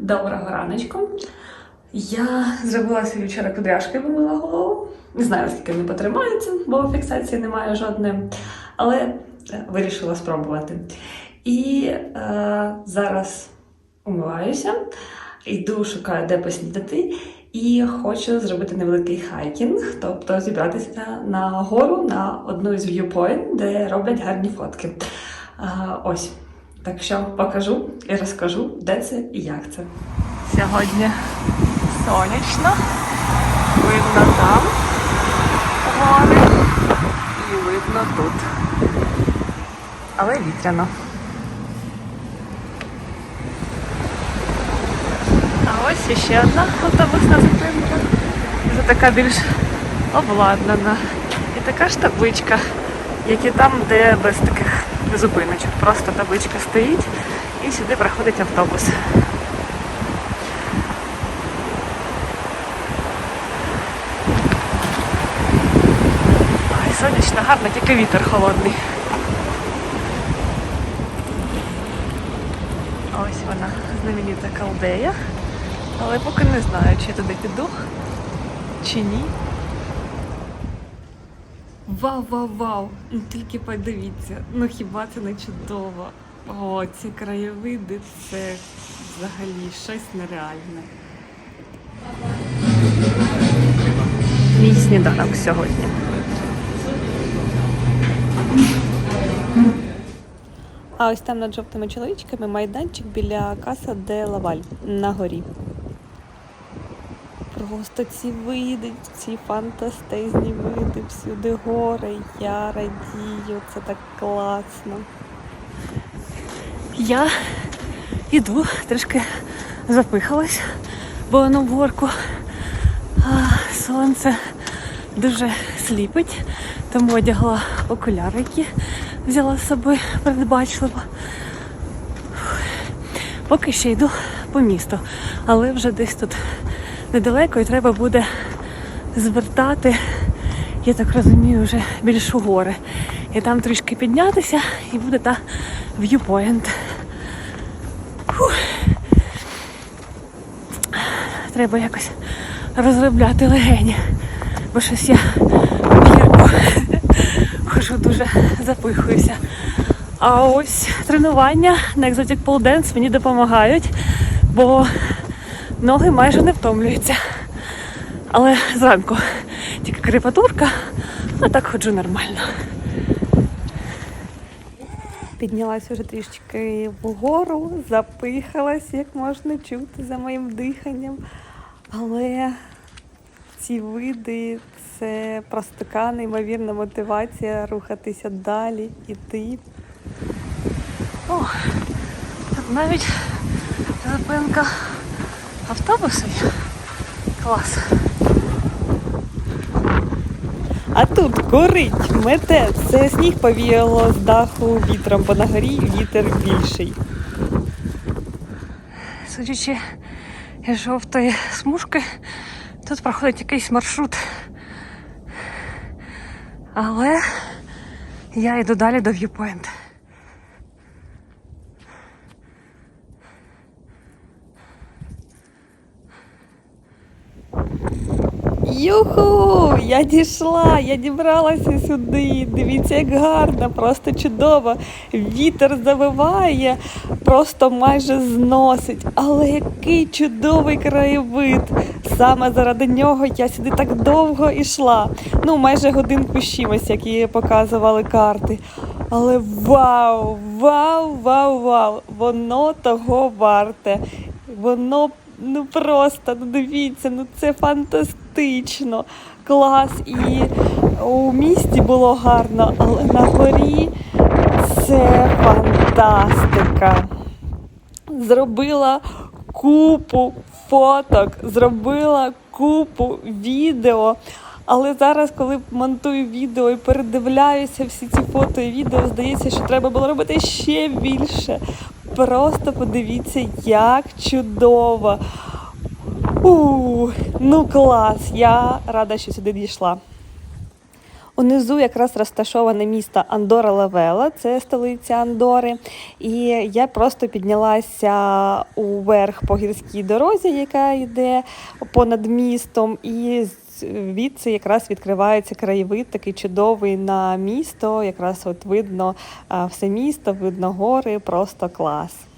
Доброго раночку. Я зробила собі вчора кудряшки, вимила голову. Не знаю, скільки вони потримаються, бо фіксації немає жодної. Але е, вирішила спробувати. І е, зараз умиваюся, йду, шукаю, де поснідати. І хочу зробити невеликий хайкінг, тобто зібратися на гору на одну із viewpoint, де роблять гарні фотки. Е, ось. Так що покажу і розкажу, де це і як це. Сьогодні сонячно, видно там гори і видно тут. Але вітряно. А ось іще одна автобусна зупинка. Вже така більш обладнана. І така ж табличка, як і там, де без таких зупиночок. Просто табличка стоїть і сюди приходить автобус. Ой, сонячно, гарно, тільки вітер холодний. Ось вона, знаменита калдея. Але поки не знаю, чи я туди піду, чи ні. Вау, вау, вау! Ну тільки подивіться, ну хіба це не чудово? О, ці краєвиди це взагалі щось нереальне. Мій сніданок сьогодні. А ось там над жовтими чоловічками майданчик біля каса де Лаваль на горі. Просто ці види, ці фантастезні види, всюди гори, я радію, це так класно. Я іду, трішки запихалась, бо в горку. Сонце дуже сліпить, тому одягла окуляри, які взяла з собою передбачливо. Поки ще йду по місту, але вже десь тут недалеко і треба буде звертати, я так розумію, вже більш у гори. І там трішки піднятися і буде та. Фух. Треба якось розробляти легені, бо щось я гірку хожу дуже запихуюся. А ось тренування на Pole Dance мені допомагають, бо ноги майже не втомлюються. Але зранку тільки крепатурка, а так ходжу нормально. Піднялася вже трішки вгору, запихалась, як можна чути за моїм диханням. Але ці види це просто така неймовірна мотивація рухатися далі, іти. О, навіть зупинка автобусу. Клас. А тут горить, мете, це сніг повіяло з даху вітром, бо на горі вітер більший. Судячи із жовтої смужки, тут проходить якийсь маршрут. Але я йду далі до viewpoint. Юху! Я дійшла, я дібралася сюди. Дивіться, як гарно, просто чудово. Вітер завиває, просто майже зносить. Але який чудовий краєвид. Саме заради нього я сюди так довго йшла. Ну, майже годинку з чимось, які показували карти. Але вау, вау, вау, вау! Воно того варте. Воно ну просто ну дивіться, ну це фантастично. Клас. І у місті було гарно, але на горі це фантастика. Зробила купу фоток, зробила купу відео. Але зараз, коли монтую відео і передивляюся всі ці фото і відео, здається, що треба було робити ще більше. Просто подивіться, як чудово. У, ну клас! Я рада, що сюди дійшла. Унизу якраз розташоване місто Андора Лавела, це столиця Андори. І я просто піднялася уверх по гірській дорозі, яка йде понад містом, і звідси якраз відкривається краєвид такий чудовий на місто. Якраз от видно все місто, видно гори, просто клас.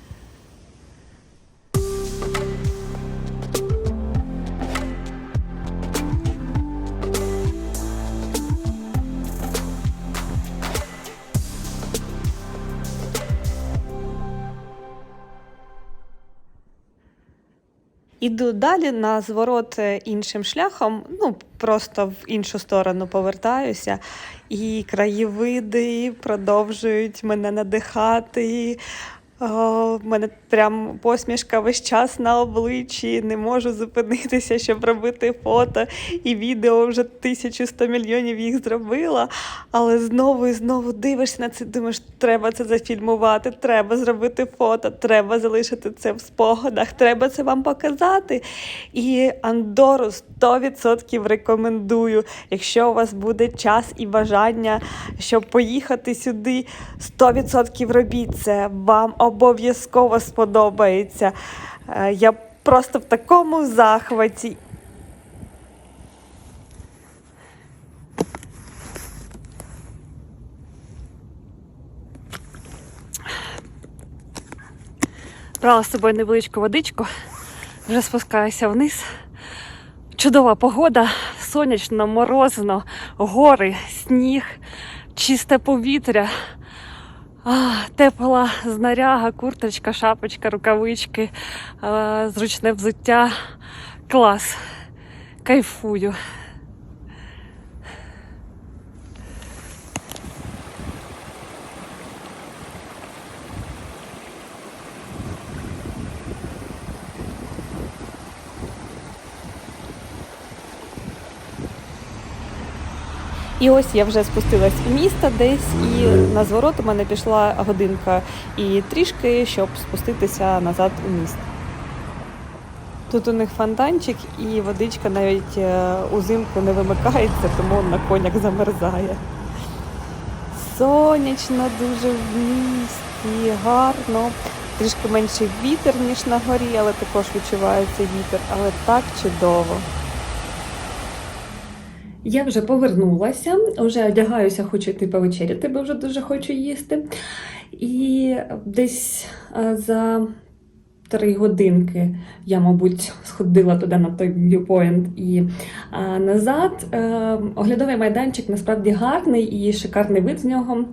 Іду далі на зворот е, іншим шляхом, ну просто в іншу сторону повертаюся, і краєвиди продовжують мене надихати. О, в мене прям посмішка весь час на обличчі, не можу зупинитися, щоб робити фото і відео вже 1100 мільйонів їх зробила. Але знову і знову дивишся на це, думаєш, треба це зафільмувати, треба зробити фото, треба залишити це в спогадах, треба це вам показати. І Андору 100% рекомендую. Якщо у вас буде час і бажання, щоб поїхати сюди, 100% робіть це. Вам обов'язково сподобається. Е, Я просто в такому захваті. Брала з собою невеличку водичку, вже спускаюся вниз. Чудова погода, сонячно, морозно, гори, сніг, чисте повітря, а, тепла знаряга, курточка, шапочка, рукавички, зручне взуття. Клас. Кайфую. І ось я вже спустилась в місто десь, і на зворот у мене пішла годинка і трішки, щоб спуститися назад у місто. Тут у них фонтанчик, і водичка навіть е, узимку не вимикається, тому на конях замерзає. Сонячно дуже в місті, гарно. Трішки менший вітер, ніж на горі, але також відчувається вітер, але так чудово. Я вже повернулася, вже одягаюся, хочу йти повечеряти, бо вже дуже хочу їсти. І десь е, за три годинки я, мабуть, сходила туди на той viewpoint і е, назад. Е, Оглядовий майданчик насправді гарний і шикарний вид з нього.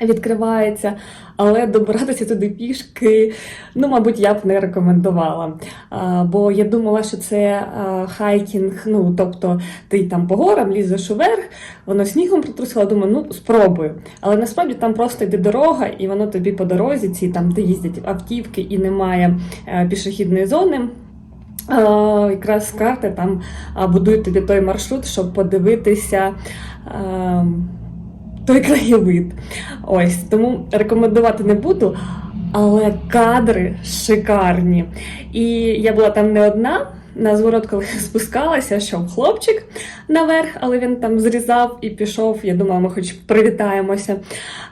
Відкривається, але добиратися туди пішки, ну, мабуть, я б не рекомендувала. А, бо я думала, що це а, хайкінг, ну, тобто ти там по горам лізеш уверх, воно снігом притрусило, думаю, ну, спробую. Але насправді там просто йде дорога, і воно тобі по дорозі, ці там, де їздять автівки і немає е, пішохідної зони. А, якраз карти там а, будують тобі той маршрут, щоб подивитися. Той краєвид. Ось тому рекомендувати не буду, але кадри шикарні. І я була там не одна. На зворот, коли спускалася, йшов хлопчик наверх, але він там зрізав і пішов. Я думала, ми хоч привітаємося.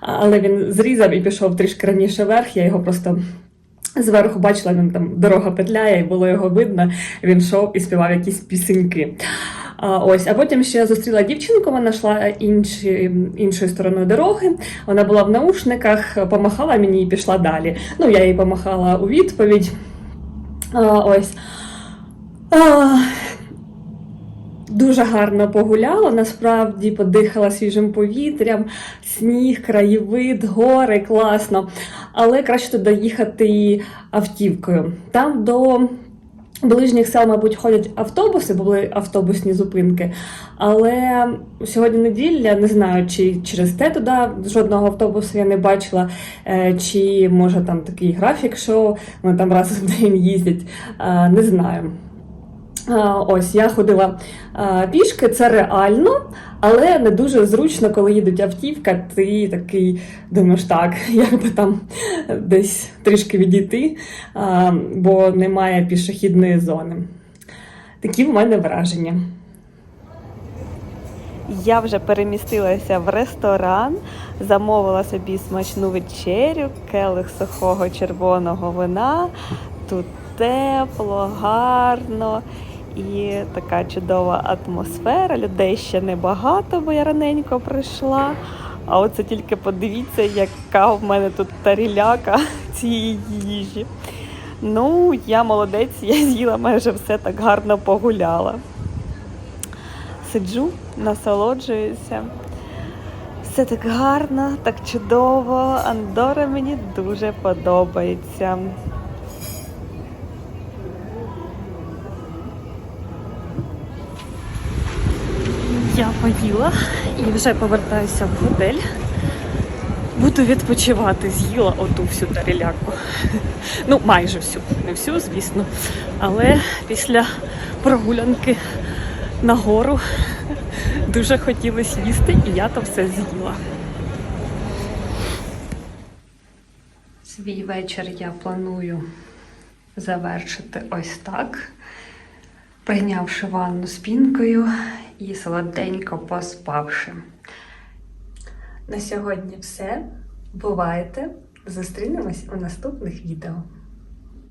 Але він зрізав і пішов трішки раніше вверх. Я його просто зверху бачила, він там дорога петляє, і було його видно. Він йшов і співав якісь пісеньки. А, ось, а потім ще зустріла дівчинку, вона йшла іншою стороною дороги. Вона була в наушниках, помахала мені і пішла далі. Ну, я їй помахала у відповідь. А, ось. А, Дуже гарно погуляла, насправді подихала свіжим повітрям, сніг, краєвид, гори, класно. Але краще туди їхати автівкою. Там до ближніх сел, мабуть, ходять автобуси, були автобусні зупинки. Але сьогодні неділя, не знаю, чи через те туди жодного автобусу я не бачила, е, чи може там такий графік, що вони там раз в день їздять, е, не знаю. А, Ось я ходила пішки, це реально, але не дуже зручно, коли їдуть автівка. Ти такий думаєш, так, як би там десь трішки відійти, бо немає пішохідної зони. Такі в мене враження. Я вже перемістилася в ресторан, замовила собі смачну вечерю, келих сухого червоного вина. Тут тепло, гарно і така чудова атмосфера. Людей ще небагато, бо я раненько прийшла. А оце тільки подивіться, яка в мене тут таріляка цієї їжі. Ну, я молодець, я з'їла майже все так гарно погуляла. Сиджу, насолоджуюся. Все так гарно, так чудово. Андора мені дуже подобається. Я поїла і вже повертаюся в готель. Буду відпочивати, з'їла оту всю таріляку. Ну, майже всю, не всю, звісно. Але після прогулянки на гору дуже хотілося їсти, і я то все з'їла. Свій вечір я планую завершити ось так, прийнявши ванну з пінкою і солоденько поспавши. На сьогодні все. Бувайте! Зустрінемось у наступних відео.